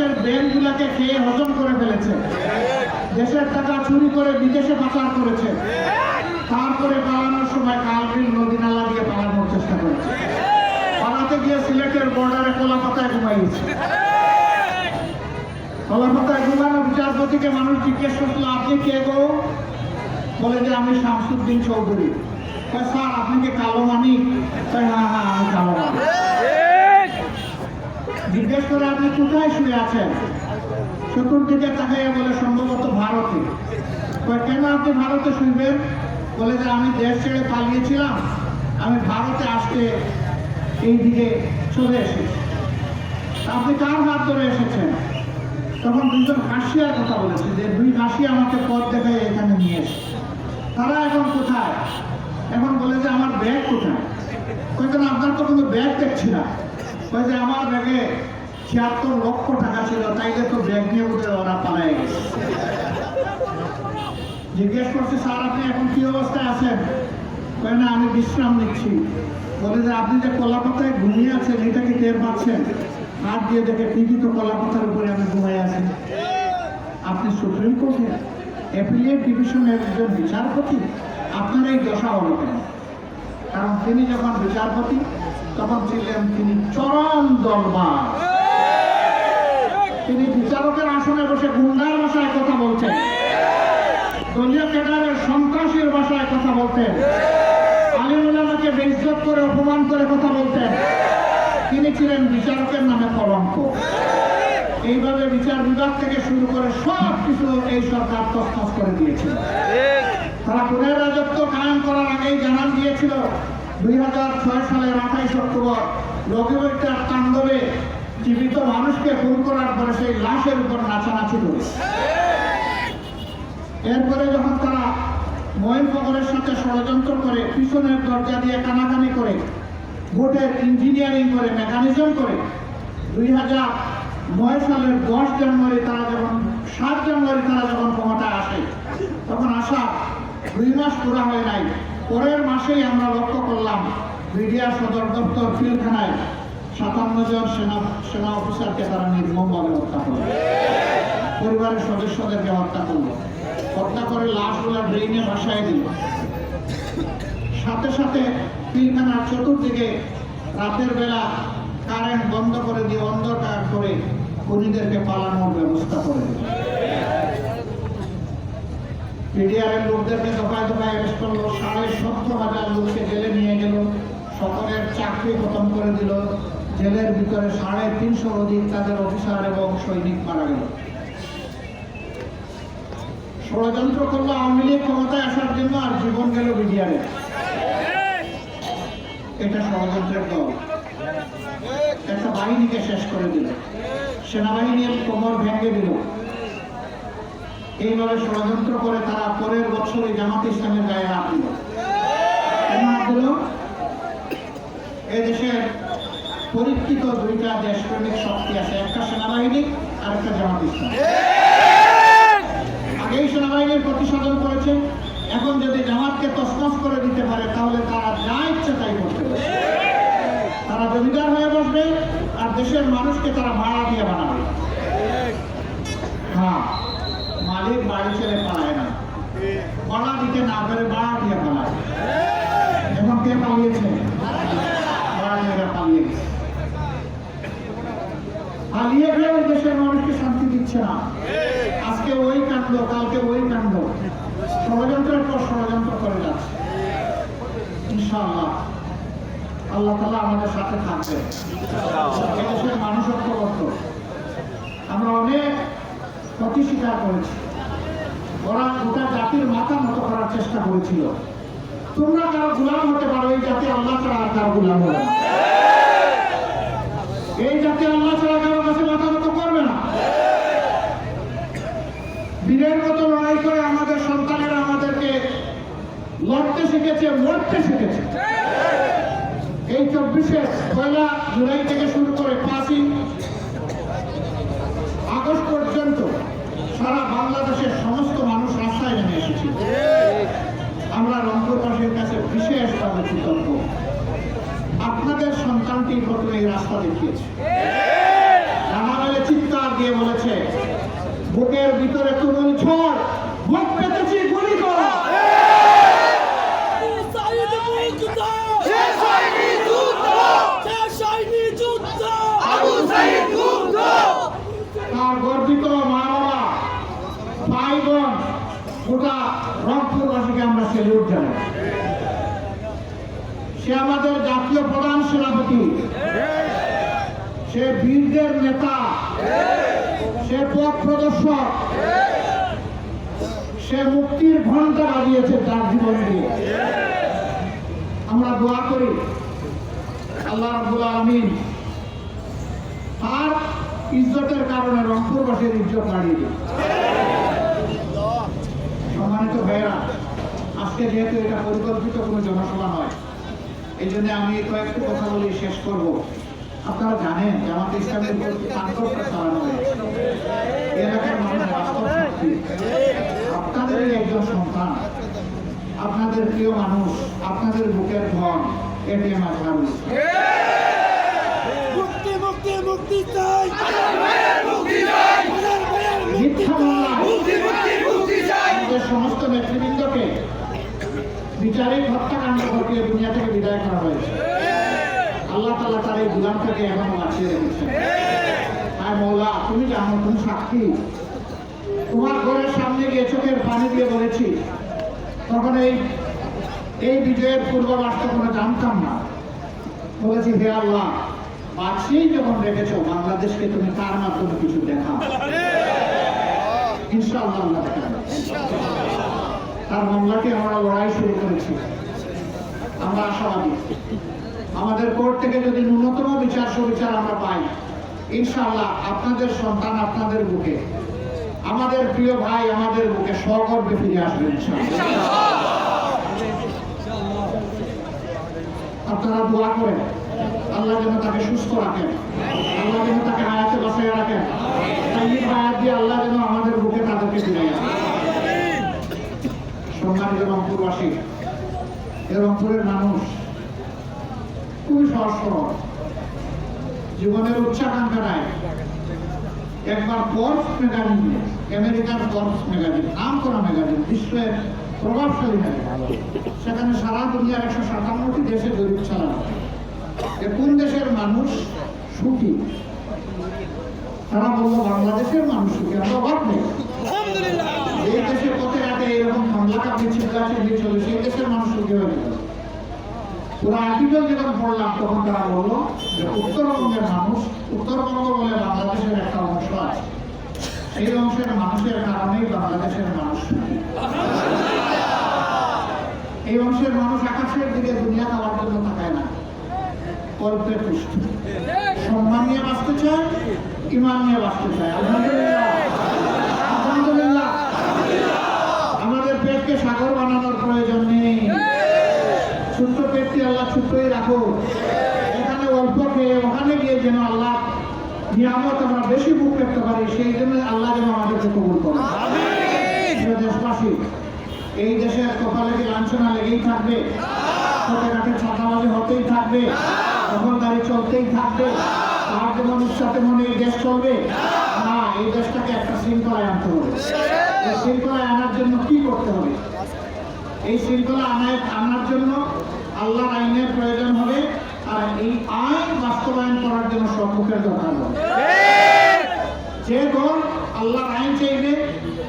দেশের ব্যাংকগুলোকে খেয়ে হজম করে ফেলেছে। দেশের টাকা চুরি করে বিদেশে পাচার করেছে। তারপরে পালানোর সময় কালবিল নদী নালা দিয়ে পালানোর চেষ্টা করেছে। পালাতে গিয়ে সিলেটের বর্ডারে কলা পাতায় ঘুমাইছে কলা পাতায় ঘুমানো বিচারপতিকে মানুষ জিজ্ঞেস করছিল আপনি কে গো? বলে যে আমি শামসুদ্দিন চৌধুরী। স্যার আপনি কি কালো কয়, হ্যাঁ হ্যাঁ আমি কালো মানিক। জিজ্ঞেস করে আপনি কোথায় শুয়ে আছেন? চতুর্দিকে তাকাইয়া বলে, সম্ভবত ভারতে। কেন আপনি ভারতে শুনবেন বলে যে, আমি দেশ ছেড়ে পালিয়েছিলাম। আমি ভারতে আসতে এই দিকে চলে এসেছি। আপনি কার হাত ধরে এসেছেন? তখন দুজন হাসিয়ার কথা বলেছে যে, দুই হাসি আমাকে পথ দেখায় এখানে নিয়ে এসে। তারা এখন কোথায়? এখন বলে যে, আমার ব্যাগ কোথায়? কয়েকজন আপনার তো কোনো ব্যাগ দেখছি না। যে আমার ব্যাগে ছিয়াত্তর লক্ষ টাকা ছিল, তাইলে তো ব্যাগ নিয়ে উঠে ওরা পালায় গেছে। জিজ্ঞেস করছে, স্যার, আপনি এখন কি অবস্থায় আছেন? না, আমি বিশ্রাম নিচ্ছি। বলে যে, আপনি যে কলাপাতায় ঘুমিয়ে আছেন, এটা কি টের পাচ্ছেন? হাত দিয়ে দেখে ঠিকই তো কলাপাতার উপরে আমি ঘুমাই আছি। আপনি সুপ্রিম কোর্টে অ্যাপিলিয়েট ডিভিশনের একজন বিচারপতি, আপনার এই দশা হলো কারণ তিনি যখন বিচারপতি তখন ছিলেন তিনি চরম দলবার তিনি বিচারকের আসনে বসে গুন্ডার ভাষায় কথা বলছেন। দলীয় ক্যাডারের সন্ত্রাসীর ভাষায় কথা বলতেন আলিমুল্লাহকে বেইজ্জত করে, অপমান করে কথা বলতেন তিনি ছিলেন বিচারকের নামে কলঙ্ক। এইভাবে বিচার বিভাগ থেকে শুরু করে সব কিছু এই সরকার তসনস করে দিয়েছিল। তারা পুনের রাজত্ব কায়েম করার আগেই জানান দিয়েছিল দুই হাজার ছয় সালের আঠাইশ অক্টোবর জীবিত মানুষকে খুন করার পরে সেই লাশের উপর এরপরে যখন তারা ময়ন ফকরের সাথে ষড়যন্ত্র করে পিছনের দরজা দিয়ে কানাকানি করে ভোটের ইঞ্জিনিয়ারিং করে, মেকানিজম করে, দুই হাজার নয় সালের দশ জানুয়ারি তারা যখন, সাত জানুয়ারি তারা যখন ক্ষমতায় আসে, তখন আসা দুই মাস পুরা হয় নাই। পরের মাসেই আমরা লক্ষ্য করলাম বিডিআর সদর দপ্তর ফিলখানায় সাতান্ন জন সেনা সেনা অফিসারকে তারা নির্মমভাবে হত্যা করল। পরিবারের সদস্যদেরকে হত্যা করল। হত্যা করে লাশগুলা ড্রেনে ভাসায় দিল। সাথে সাথে পিলখানার চতুর্দিকে রাতের বেলা কারেন্ট বন্ধ করে দিয়ে অন্ধকার করে খুনিদেরকে পালানোর ব্যবস্থা করে দিল। পিডিআরের লোকদেরকে অ্যারেস্ট করল, সাড়ে সত্তর হাজার লোককে জেলে নিয়ে গেল। সকলের চাকরি খতম করে দিল। জেলের ভিতরে সাড়ে তিনশো অধিক তাদের অফিসার এবং সৈনিক মারা গেল। ষড়যন্ত্র করল আওয়ামী লীগ ক্ষমতায় আসার জন্য আর জীবন গেল বিডিআরে। এটা ষড়যন্ত্রের দল। একটা বাহিনীকে শেষ করে দিল। সেনাবাহিনীর কোমর ভেঙে দিল। এইভাবে ষড়যন্ত্র করে তারা পরের বছরে জামাত ইসলামের গায়ে হাত এদেশের পরীক্ষিত দুইটা দেশপ্রেমিক শক্তি আছে, একটা সেনাবাহিনী আর একটা জামাত ইসলাম। আগেই সেনাবাহিনীর প্রতিশোধন করেছে, এখন যদি জামাতকে তসমস করে দিতে পারে, তাহলে তারা যা ইচ্ছে তাই করতে তারা জমিদার হয়ে বসবে, আর দেশের মানুষকে তারা ভাড়া দিয়ে বানাবে। হ্যাঁ। মালিক বাড়ি ছেড়ে পালায় না। ভাড়া দিতে না পেরে ভাড়া দিয়ে পালায় এখন কে পালিয়েছে? পালিয়ে দেশের মানুষকে শান্তি দিচ্ছে না। আজকে ওই কাণ্ড, কালকে ওই কাণ্ড। ষড়যন্ত্রের পর ষড়যন্ত্র করে যাচ্ছে। আল্লাহ তালা আমাদের সাথে থাকবে। এদেশের আমরা অনেক ক্ষতি স্বীকার করেছি। ওরা গোটা জাতির মাথা নত করার চেষ্টা করেছিল। তোমরা কারও গুলাম হতে পারো, এই জাতি আল্লাহ ছাড়া আর কারও গুলাম হবে এই জাতি আল্লাহ ছাড়া কারও কাছে মাথা নত করবে না। বীরের মতো লড়াই করে আমাদের সন্তানেরা আমাদেরকে লড়তে শিখেছে, মরতে শিখেছে। এই চব্বিশে পয়লা জুলাই থেকে শুরু করে পাঁচই আগস্ট পর্যন্ত সারা বাংলাদেশের সমস্ত মানুষ রাস্তায় নেমে এসেছিল আমরা রংপুরবাসীর কাছে বিশেষভাবে কৃতজ্ঞ রাস্তা দেখিয়েছে। চিৎকার দিয়ে বলেছে বুকের ভিতরে তুমুল ঝড় বুক পেতেছি গুলি করো। তার গর্বিত মা বাবা ভাই বোন গোটা রংপুরবাসীকে আমরা জানাই। সে আমাদের জাতীয় প্রধান সেনাপতি। সে বীরদের নেতা। সে পথ প্রদর্শক। সে মুক্তির ঘণ্টা বাজিয়েছে তার জীবন দিয়ে আমরা দোয়া করি, আল্লাহ রাব্বুল আলামিন তার ইজ্জতের কারণে রংপুরবাসীর ইজ্জত বাড়িয়ে দিন। সম্মানিত ভাইয়েরা, আজকে যেহেতু এটা পরিকল্পিত কোনো জনসভা নয় এই জন্য আমি কয়েকটি কথা বলে শেষ করব। আপনারা জানেন যে আমাদের ইসলামের উপর চালানো হয়েছে এলাকার মানুষ বাস্তব সাক্ষী আপনাদেরই একজন সন্তান আপনাদের প্রিয় মানুষ আপনাদের বুকের ধন এটিএম আজহারুল মুক্তি মুক্তি মুক্তি চাই। মুক্তি চাই। হাজার ভাইয়ের মিথ্যা মামলা। মুক্তি মুক্তি মুক্তি চাই। সমস্ত নেতৃবৃন্দকে বিচারিক হত্যাকাণ্ড ঘটিয়ে দুনিয়া থেকে বিদায় করা হয়েছে। আল্লাহ তালা তার এই গুলামটাকে এখনও বাঁচিয়ে হ্যাঁ মৌলা তুমি জানো তুমি সাক্ষী? তোমার ঘরের সামনে গিয়ে চোখের পানি দিয়ে বলেছি, তখন এই এই বিজয়ের পূর্বাভাস কোনো জানতাম না। বলেছি, হে আল্লাহ বাঁচিয়েই যখন রেখেছো, বাংলাদেশকে তুমি তার মাধ্যমে কিছু দেখাও। ইনশাআল্লাহ তার মামলাকে আমরা লড়াই শুরু করেছি। আমরা আশাবাদী। আমাদের কোর্ট থেকে যদি ন্যূনতম বিচার সুবিচার আমরা পাই, ইনশাআল্লাহ আপনাদের সন্তান আপনাদের বুকে, আমাদের প্রিয় ভাই আমাদের বুকে সগর্বে ফিরে আসবে আপনারা দোয়া করেন, আল্লাহ যেন তাকে সুস্থ রাখেন, আল্লাহ যেন তাকে হায়াতে বাঁচিয়ে রাখেন হায়াত দিয়ে আল্লাহ যেন আমাদের বুকে তাদেরকে ফিরে সম্মানিত রংপুরবাসী, এ রংপুরের মানুষ খুবই সহজ সরল জীবনের উচ্চাকাঙ্ক্ষা নাই। একবার ফোর্স ম্যাগাজিন আমেরিকার ফোর্স ম্যাগাজিন নাম করা ম্যাগাজিন বিশ্বের প্রভাবশালী ম্যাগাজিন সেখানে সারা দুনিয়ার একশো সাতান্নটি দেশে হয়। যে কোন দেশের মানুষ সুখী তারা বলল বাংলাদেশের মানুষ সুখী আমরা অবাক নেই। এই দেশে পথে রাতে এরকম হামলা কাপড় চিল্লি চলে সেই দেশের মানুষ সুখী হয়ে পুরো আর্টিকেল যখন পড়লাম, তখন তারা বলল যে উত্তরবঙ্গের মানুষ, উত্তরবঙ্গ বলে বাংলাদেশের একটা অংশ আছে। সেই অংশের মানুষের কারণেই বাংলাদেশের মানুষ এই অংশের মানুষ আকাশের দিকে দুনিয়া খাওয়ার জন্য তাকায় না। অল্পে তুষ্ট সম্মান নিয়ে বাঁচতে চায়, ইমান নিয়ে বাঁচতে চায়। আলহামদুলিল্লাহ। আলহামদুলিল্লাহ। আমাদের পেটকে সাগর বানানোর প্রয়োজন নেই। ছোট্ট পেটটি আল্লাহ ছোট্টই রাখো। এখানে অল্প খেয়ে ওখানে গিয়ে যেন আল্লাহ নিয়ামত আমরা বেশি বুক করতে পারি সেই জন্য আল্লাহ যেন আমাদেরকে কবুল করে দেশবাসী এই দেশে কপালে কি লাঞ্ছনা লেগেই থাকবে? ঘাটে ছাতাবাজি হতেই থাকবে? দখলদারি চলতেই থাকবে? তার যেমন ইচ্ছাতে মনে এই দেশ চলবে? না এই দেশটাকে একটা শৃঙ্খলায় আনতে হবে। শৃঙ্খলায় আনার জন্য কি করতে হবে? এই শৃঙ্খলা আনায় আনার জন্য আল্লাহর আইনের প্রয়োজন হবে আর এই আইন বাস্তবায়ন করার জন্য সম্মুখের দরকার হবে। যে দল আল্লাহর আইন চাইবে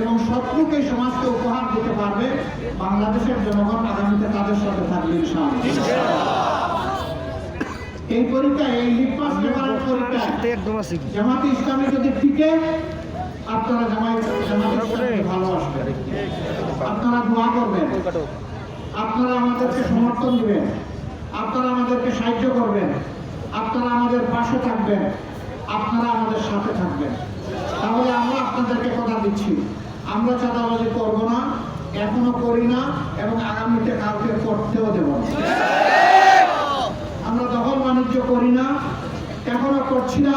এবং সৎমুখ সমাজকে উপহার দিতে পারবে বাংলাদেশের জনগণ আগামীতে তাদের সাথে থাকবে এই পরীক্ষায় এই লিটমাস পেপারের পরীক্ষায় জামাতে ইসলামী যদি টিকে আপনারা জামাই ভালোবাসবেন। আপনারা দোয়া করবেন। আপনারা আমাদেরকে সমর্থন দিবেন। আপনারা আমাদেরকে সাহায্য করবেন। আপনারা আমাদের পাশে থাকবেন। আপনারা আমাদের সাথে থাকবেন। তাহলে আমরা আপনাদেরকে কথা দিচ্ছি। আমরা চাঁদাবাজি করব না এখনও করি না এবং আগামীতে কাউকে করতেও দেব আমরা দখল বাণিজ্য করি না এখনও করছি না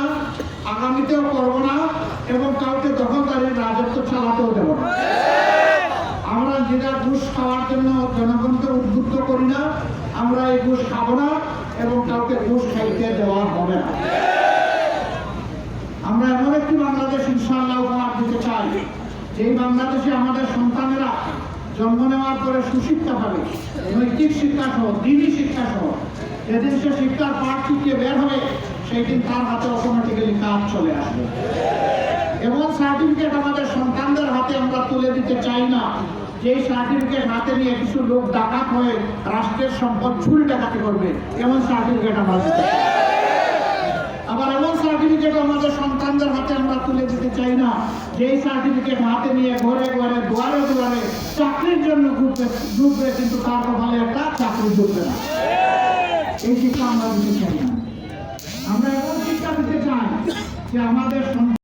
আগামীতেও করব না এবং কাউকে দখলদারির রাজত্ব চালাতেও দেব না। আমরা যেটা ঘুষ খাওয়ার জন্য জনগণকে উদ্বুদ্ধ করি না, আমরা এই ঘুষ খাব না এবং কাউকে ঘুষ খাইতে দেওয়া হবে না। আমরা এমন একটি বাংলাদেশ ইনশাআল্লাহ উপহার দিতে চাই, যেই বাংলাদেশে আমাদের সন্তানেরা জন্ম নেওয়ার পরে সুশিক্ষা পাবে, নৈতিক শিক্ষা সহ দিনই শিক্ষা সহ। সে শিক্ষার পাঠ শিখিয়ে বের হবে সেই দিন তার হাতে অটোমেটিক্যালি কাজ চলে আসবে। এমন সার্টিফিকেট আমাদের সন্তানদের হাতে আমরা তুলে দিতে চাই না। যেই সার্টিফিকেট হাতে নিয়ে কিছু লোক ডাকাত হয়ে রাষ্ট্রের সম্পদ চুরি ডাকাতি করবে, এমন সার্টিফিকেট না। আবার এমন সার্টিফিকেট আমাদের সন্তানদের হাতে আমরা তুলে দিতে চাই না। যেই সার্টিফিকেট হাতে নিয়ে ঘরে ঘরে, দুয়ারে দুয়ারে চাকরির জন্য ঘুরবে ঢুকবে কিন্তু তার কপালে একটা চাকরি ঢুকবে না। এই শিক্ষা আমরা দিতে চাই না আমরা এমন শিক্ষা দিতে চাই যে আমাদের